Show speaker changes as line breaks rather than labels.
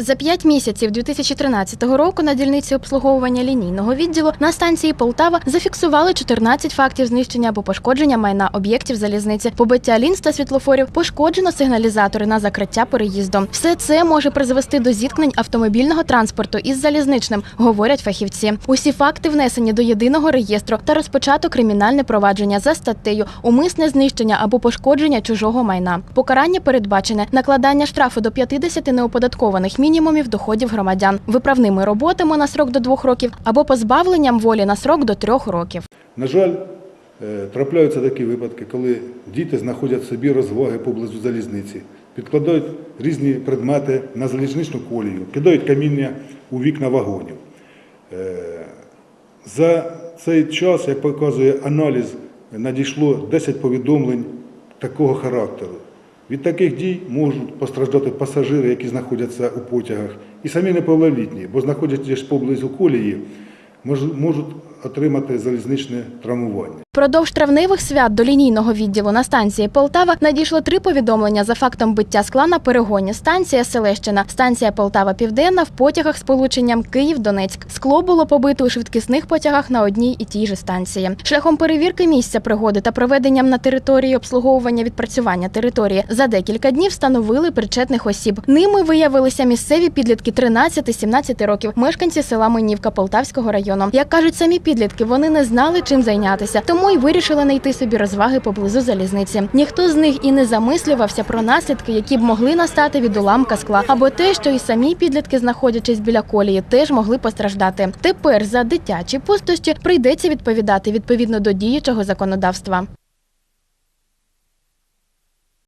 За п'ять місяців 2013 року на дільниці обслуговування лінійного відділу на станції Полтава зафіксували 14 фактів знищення або пошкодження майна об'єктів залізниці, побиття лінз та світлофорів, пошкоджено сигналізатори на закриття переїзду. Все це може призвести до зіткнень автомобільного транспорту із залізничним, говорять фахівці. Усі факти внесені до єдиного реєстру та розпочато кримінальне провадження за статтею умисне знищення або пошкодження чужого майна. Покарання передбачене накладання штрафу до 50 неоподаткованих мінімумів доходів громадян, виправними роботами на срок до двох років або позбавленням волі на срок до трьох років.
На жаль, е, трапляються такі випадки, коли діти знаходять собі розваги поблизу залізниці, підкладають різні предмети на залізничну колію, кидають каміння у вікна вагонів. Е, За цей час, як показує аналіз, надійшло 10 повідомлень такого характеру. Від таких дій можуть постраждати пасажири, які знаходяться у потягах, і самі неповнолітні, бо знаходячись поблизу колії, мож- можуть отримати залізничне травмування.
Продовж травневих свят до лінійного відділу на станції Полтава надійшло три повідомлення за фактом биття скла на перегоні. Станція Селещина, станція Полтава Південна в потягах з полученням Київ-Донецьк. Скло було побито у швидкісних потягах на одній і тій же станції. Шляхом перевірки місця пригоди та проведенням на території обслуговування відпрацювання території за декілька днів встановили причетних осіб. Ними виявилися місцеві підлітки 13-17 років, мешканці села Минівка Полтавського району. Як кажуть самі підлітки, вони не знали чим зайнятися, тому й вирішили знайти собі розваги поблизу залізниці. Ніхто з них і не замислювався про наслідки, які б могли настати від уламка скла, або те, що і самі підлітки, знаходячись біля колії, теж могли постраждати. Тепер за дитячі пустощі прийдеться відповідати відповідно до діючого законодавства.